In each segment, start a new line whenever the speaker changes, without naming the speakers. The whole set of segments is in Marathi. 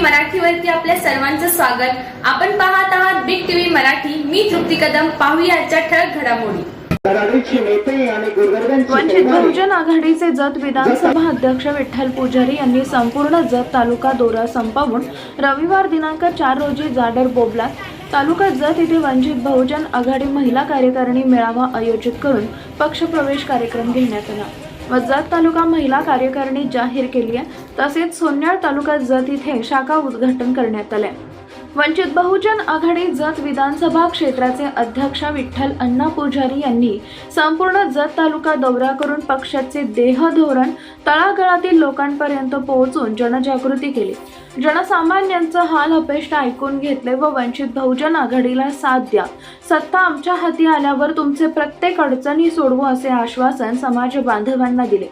मराठीवरती आपल्या सर्वांचं स्वागत. आपण पाहत आहात बिग टीव्ही मराठी. मी तृप्ती कदम. पाहूया आजच्या ठळक घडामोडी.
वंचित. बहुजन आघाडीचे जत विधानसभा अध्यक्ष विठ्ठल पुजारी यांनी संपूर्ण जत तालुका दौरा संपवून रविवार दिनांक चार रोजी जाडर बोबलात. तालुका जत येथे वंचित बहुजन आघाडी महिला कार्यकारिणी मेळावा आयोजित करून पक्षप्रवेश कार्यक्रम घेण्यात आला. व जत तालुका महिला कार्यकारिणी जाहीर केली आहे. तसेच सोन्याळ तालुका जत इथे शाखा उद्घाटन करण्यात आले वंचित बहुजन आघाडी जत विधानसभा क्षेत्राचे अध्यक्ष विठ्ठल अण्णा पुजारी यांनी संपूर्ण जत तालुका दौरा करून पक्षाचे देह धोरण तळागाळातील लोकांपर्यंत पोहोचून जनजागृती केली. जनसामान्यांचं हाल अपेष्ट ऐकून घेतले व वंचित बहुजन आघाडीला साथ द्या. सत्ता आमच्या हाती आल्यावर तुमचे प्रत्येक अडचणी सोडवू असे आश्वासन समाज बांधवांना दिले.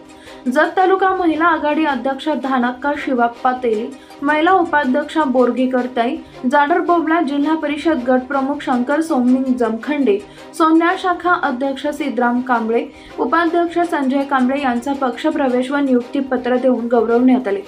जत तालुका महिला आघाडी अध्यक्ष धानक्का शिवाप्पा तेली महिला उपाध्यक्ष बोरगीकर ताई जाडर बोबला जिल्हा परिषद गट प्रमुख शंकर सोमनिंग जमखंडे सोन्या शाखा अध्यक्ष सिद्धराम कांबळे उपाध्यक्ष संजय कांबळे यांचा पक्षप्रवेश व नियुक्तीपत्र देऊन गौरवण्यात आले.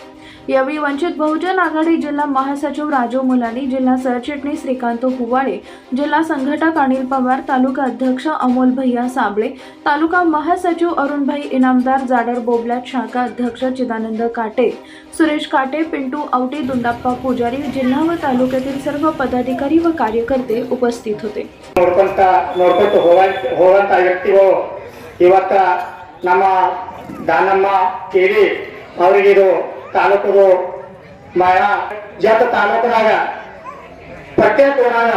यावेळी वंचित बहुजन आघाडी जिल्हा महासचिव राजू मुलानी जिल्हा सरचिटणीस श्रीकांत हुवाळे जिल्हा संघटक अनिल पवार तालुका अध्यक्ष अमोल भैया साबळे तालुका महासचिव अरुणभाई इनामदार जाडर बोबल्यात शाखा अध्यक्ष चिदानंद काटे सुरेश काटे पिंटू आवटे दुंडाप्पा पुजारी जिल्हा व तालुक्यातील सर्व पदाधिकारी व कार्यकर्ते उपस्थित होते
ನೋಡ್ಕೊಂತ ನೋಡ್ಕೊಂತ ಹೋಗಂತ ಹೋಗಂತ ವ್ಯಕ್ತಿಗಳು ಇವತ್ತ ನಮ್ಮ ದಾನಮ್ಮ ಕೇಳಿ ಅವರಿಗಿದು ತಾಲೂಕದು ಮಹಿಳಾ ಜತ ತಾಲೂಕದಾಗ ಪ್ರತ್ಯೇಕ ಊರಾಗ